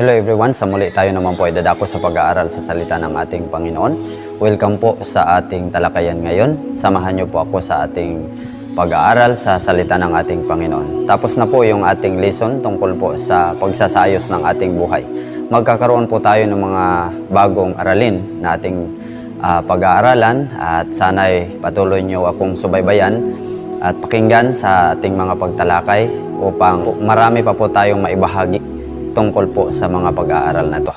Hello everyone, sa muli tayo naman po ay dadako sa pag-aaral sa salita ng ating Panginoon. Welcome po sa ating talakayan ngayon. Samahan niyo po ako sa ating pag-aaral sa salita ng ating Panginoon. Tapos na po yung ating lesson tungkol po sa pagsasayos ng ating buhay. Magkakaroon po tayo ng mga bagong aralin na ating ah, pag-aaralan at sana'y patuloy niyo akong subaybayan at pakinggan sa ating mga pagtalakay upang marami pa po tayong maibahagi tungkol po sa mga pag-aaral na to.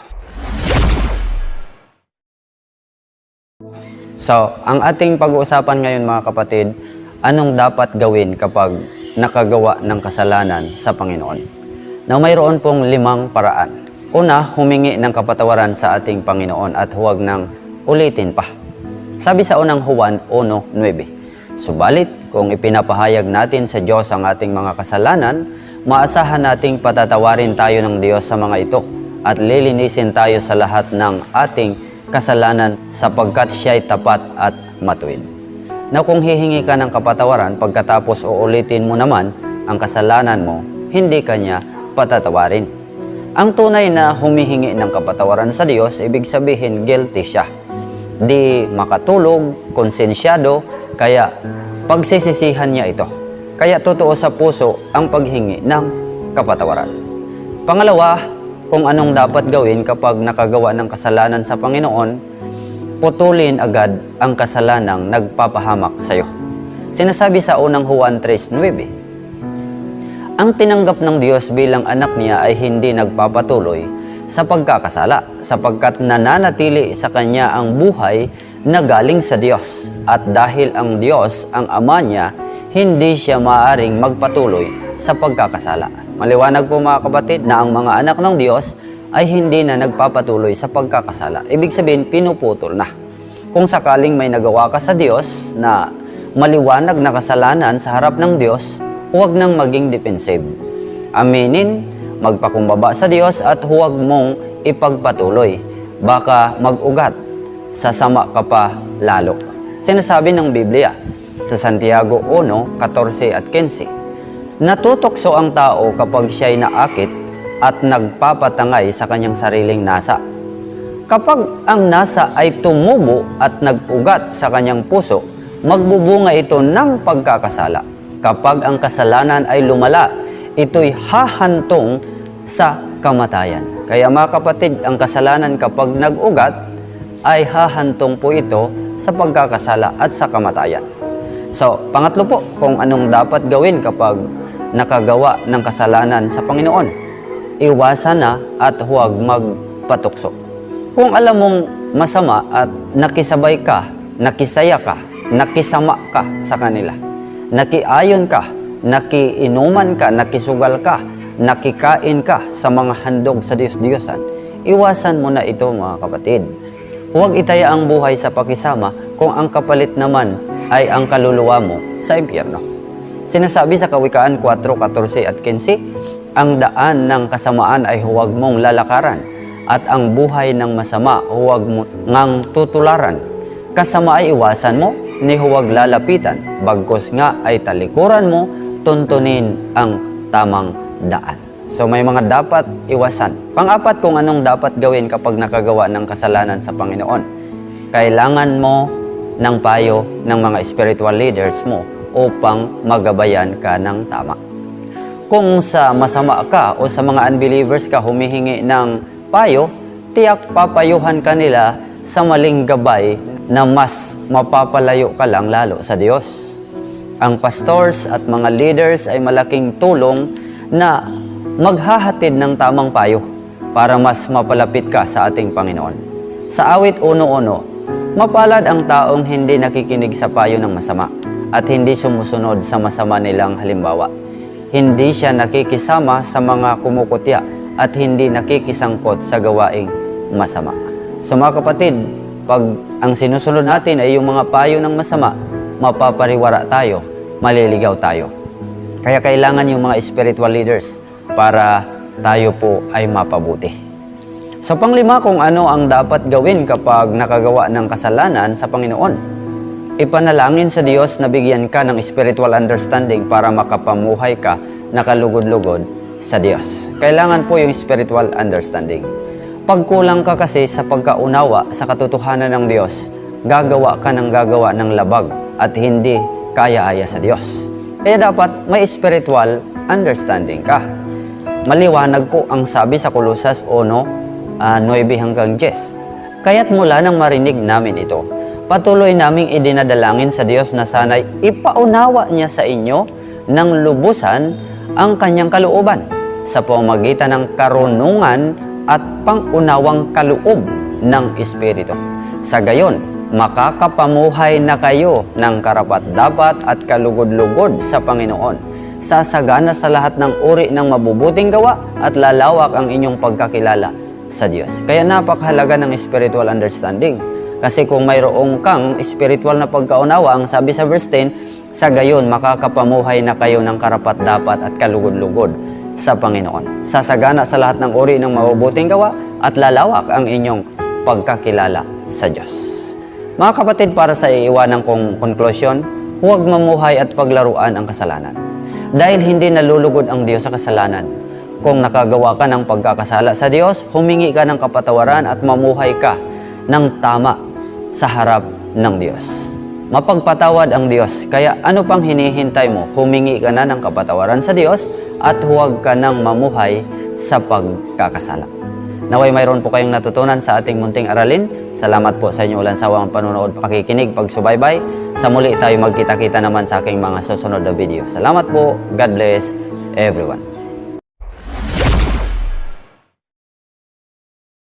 So, ang ating pag-uusapan ngayon mga kapatid, anong dapat gawin kapag nakagawa ng kasalanan sa Panginoon? Na mayroon pong limang paraan. Una, humingi ng kapatawaran sa ating Panginoon at huwag nang ulitin pa. Sabi sa unang Juan 1.9, Subalit, kung ipinapahayag natin sa Diyos ang ating mga kasalanan, maasahan nating patatawarin tayo ng Diyos sa mga ito at lilinisin tayo sa lahat ng ating kasalanan sapagkat siya'y tapat at matuwid. Na kung hihingi ka ng kapatawaran pagkatapos uulitin mo naman ang kasalanan mo, hindi kanya patatawarin. Ang tunay na humihingi ng kapatawaran sa Diyos, ibig sabihin guilty siya. Di makatulog, konsensyado, kaya pagsisisihan niya ito. Kaya totoo sa puso ang paghingi ng kapatawaran. Pangalawa, kung anong dapat gawin kapag nakagawa ng kasalanan sa Panginoon, putulin agad ang kasalanang nagpapahamak sa iyo. Sinasabi sa unang Juan 3.9, Ang tinanggap ng Diyos bilang anak niya ay hindi nagpapatuloy sa pagkakasala sapagkat nananatili sa kanya ang buhay na galing sa Diyos at dahil ang Diyos ang ama niya, hindi siya maaring magpatuloy sa pagkakasala. Maliwanag po mga kapatid na ang mga anak ng Diyos ay hindi na nagpapatuloy sa pagkakasala. Ibig sabihin, pinuputol na. Kung sakaling may nagawa ka sa Diyos na maliwanag na kasalanan sa harap ng Diyos, huwag nang maging defensive. Aminin, magpakumbaba sa Diyos at huwag mong ipagpatuloy. Baka mag-ugat, sasama ka pa lalo. Sinasabi ng Biblia sa Santiago 1, 14 at 15, Natutokso ang tao kapag siya'y naakit at nagpapatangay sa kanyang sariling nasa. Kapag ang nasa ay tumubo at nag-ugat sa kanyang puso, magbubunga ito ng pagkakasala. Kapag ang kasalanan ay lumala, ito'y hahantong sa kamatayan. Kaya mga kapatid, ang kasalanan kapag nag-ugat ay hahantong po ito sa pagkakasala at sa kamatayan. So, pangatlo po, kung anong dapat gawin kapag nakagawa ng kasalanan sa Panginoon. Iwasan na at huwag magpatukso. Kung alam mong masama at nakisabay ka, nakisaya ka, nakisama ka sa kanila, nakiayon ka, nakiinuman ka, nakisugal ka, nakikain ka sa mga handog sa Diyos-Diyosan, iwasan mo na ito mga kapatid. Huwag itaya ang buhay sa pakisama kung ang kapalit naman ay ang kaluluwa mo sa impyerno. Sinasabi sa Kawikaan 4.14 at 15, ang daan ng kasamaan ay huwag mong lalakaran at ang buhay ng masama huwag mo ngang tutularan. Kasama ay iwasan mo, ni huwag lalapitan, bagkos nga ay talikuran mo, tuntunin ang tamang daan. So may mga dapat iwasan. Pang-apat kung anong dapat gawin kapag nakagawa ng kasalanan sa Panginoon. Kailangan mo ng payo ng mga spiritual leaders mo upang magabayan ka ng tama. Kung sa masama ka o sa mga unbelievers ka humihingi ng payo, tiyak papayuhan ka nila sa maling gabay na mas mapapalayo ka lang lalo sa Diyos. Ang pastors at mga leaders ay malaking tulong na maghahatid ng tamang payo para mas mapalapit ka sa ating Panginoon. Sa awit 1.1, mapalad ang taong hindi nakikinig sa payo ng masama at hindi sumusunod sa masama nilang halimbawa. Hindi siya nakikisama sa mga kumukutya at hindi nakikisangkot sa gawaing masama. So mga kapatid, pag ang sinusunod natin ay yung mga payo ng masama, mapapariwara tayo, maliligaw tayo. Kaya kailangan yung mga spiritual leaders para tayo po ay mapabuti. Sa panglima kung ano ang dapat gawin kapag nakagawa ng kasalanan sa Panginoon. Ipanalangin sa Diyos na bigyan ka ng spiritual understanding para makapamuhay ka nakalugod-lugod sa Diyos. Kailangan po yung spiritual understanding. Pag kulang ka kasi sa pagkaunawa sa katotohanan ng Diyos, gagawa ka ng gagawa ng labag at hindi kaya-aya sa Diyos. Kaya dapat may spiritual understanding ka. Maliwanag po ang sabi sa Kolosas 1, ah, 9 hanggang 10. Kaya't mula nang marinig namin ito, patuloy naming idinadalangin sa Diyos na sana'y ipaunawa niya sa inyo ng lubusan ang kanyang kalooban sa pamagitan ng karunungan at pangunawang kaloob ng Espiritu. Sa gayon, makakapamuhay na kayo ng karapat-dapat at kalugod-lugod sa Panginoon sasagana sa lahat ng uri ng mabubuting gawa at lalawak ang inyong pagkakilala sa Diyos. Kaya napakahalaga ng spiritual understanding. Kasi kung mayroong kang spiritual na pagkaunawa, ang sabi sa verse 10, sa gayon makakapamuhay na kayo ng karapat-dapat at kalugod-lugod sa Panginoon. Sasagana sa lahat ng uri ng mabubuting gawa at lalawak ang inyong pagkakilala sa Diyos. Mga kapatid, para sa iiwanan kong conclusion, huwag mamuhay at paglaruan ang kasalanan. Dahil hindi nalulugod ang Diyos sa kasalanan. Kung nakagawa ka ng pagkakasala sa Diyos, humingi ka ng kapatawaran at mamuhay ka ng tama sa harap ng Diyos. Mapagpatawad ang Diyos, kaya ano pang hinihintay mo? Humingi ka na ng kapatawaran sa Diyos at huwag ka nang mamuhay sa pagkakasala. Naway mayroon po kayong natutunan sa ating munting aralin. Salamat po sa inyong ulan sawang panonood, pakikinig, pagsubaybay. Sa muli tayo magkita-kita naman sa aking mga susunod na video. Salamat po. God bless everyone.